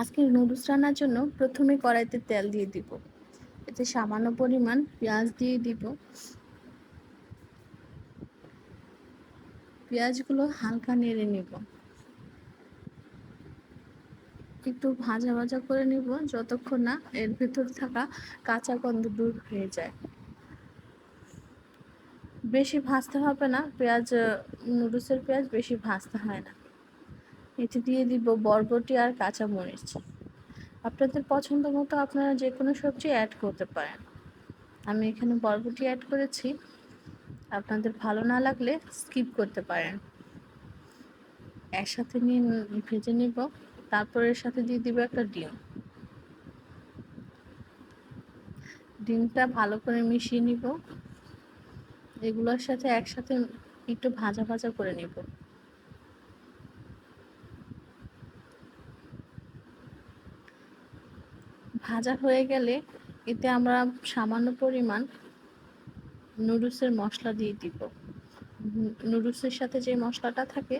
আজকে নুডলস রান্নার জন্য প্রথমে কড়াইতে তেল দিয়ে দিব। এতে সামান্য পরিমাণ পেঁয়াজ দিয়ে দিব। পেঁয়াজগুলো হালকা নেড়ে নিব। একটু ভাজা ভাজা করে নিব যতক্ষণ না এর ভেতর থাকা কাঁচা গন্ধ দূর হয়ে যায়। বেশি ভাজতে হবে না, পেঁয়াজ, নুডলসের পেঁয়াজ বেশি ভাজতে হয় না। এতে দিয়ে দিব বরবটি আর কাঁচামরিচ। আপনাদের পছন্দ মতো আপনারা যে কোনো সবজি অ্যাড করতে পারেন। আমি এখানে বরবটি অ্যাড করেছি। আপনাদের ভালো না লাগলে স্কিপ করতে পারেন। একসাথে নিয়ে ভেজে নিব। তারপর এর সাথে দিয়ে দিব একটা ডিম। ডিমটা ভালো করে মিশিয়ে নিব। এগুলোর সাথে একসাথে একটু ভাজা ভাজা করে নিব। ভাজা হয়ে গেলে এতে আমরা সামান্য পরিমাণ নুডলসের মশলা দিয়ে দিব। নুডলসের সাথে যে মশলাটা থাকে,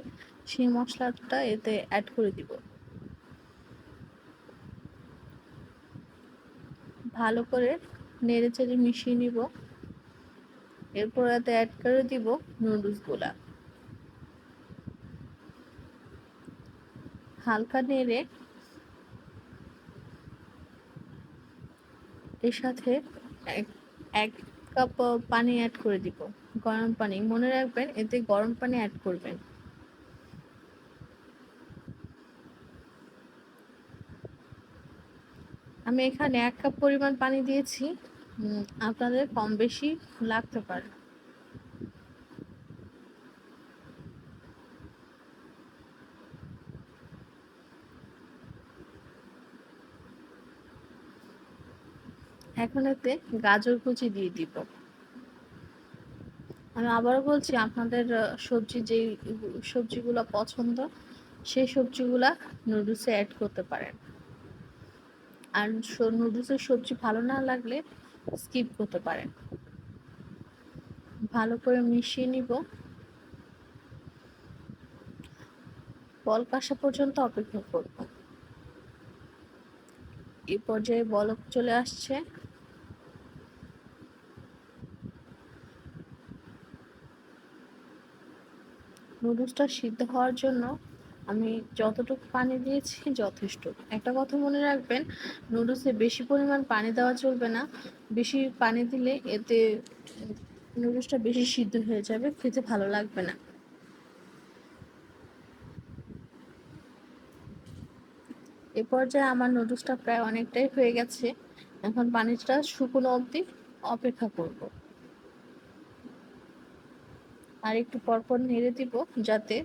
সেই মশলাটা এতে অ্যাড করে দিব। ভালো করে নেড়ে চেড়ে মিশিয়ে নিব। এরপর এতে অ্যাড করে দিব নুডলসগুলা। হালকা নেড়ে এর সাথে এক এক কাপ পানি অ্যাড করে দিব। গরম পানি। মনে রাখবেন, এতে গরম পানি অ্যাড করবেন। আমি এখানে এক কাপ পরিমাণ পানি দিয়েছি। আপনাদের কম বেশি লাগতে পারে। এখন এতে গাজর কুচি দিয়ে দিব। আমি আবারও বলছি, আপনাদের সবজি যেই সবজিগুলো পছন্দ, সেই সবজিগুলা নুডলসে অ্যাড করতে পারেন। আর নুডলসের সবজি ভালো না লাগলে স্কিপ করতে পারেন। ভালো করে মিশিয়ে নিব। বলক আসা পর্যন্ত অপেক্ষা করব। এই পর্যায়ে বলক চলে আসছে। নুডলসটা সিদ্ধ হওয়ার জন্য আমি যতটুকু পানি দিয়েছি যথেষ্ট। একটা কথা মনে রাখবেন, নুডলসে বেশি পরিমাণ পানি দেওয়া চলবে না। বেশি পানি দিলে এতে নুডলসটা বেশি সিদ্ধ হয়ে যাবে, খেতে ভালো লাগবে না। এ পর্যায়ে আমার নুডলসটা প্রায় অনেকটাই হয়ে গেছে। এখন পানিটা শুকনো অবধি অপেক্ষা করব। আর একটু পরপর নেড়ে দিব যাতে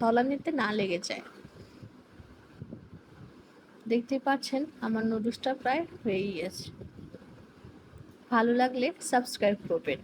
তলানিতে না লেগে যায়। দেখতে পাচ্ছেন আমার নুডলসটা প্রায় হয়েই গেছে। ভালো লাগলে সাবস্ক্রাইব করবেন।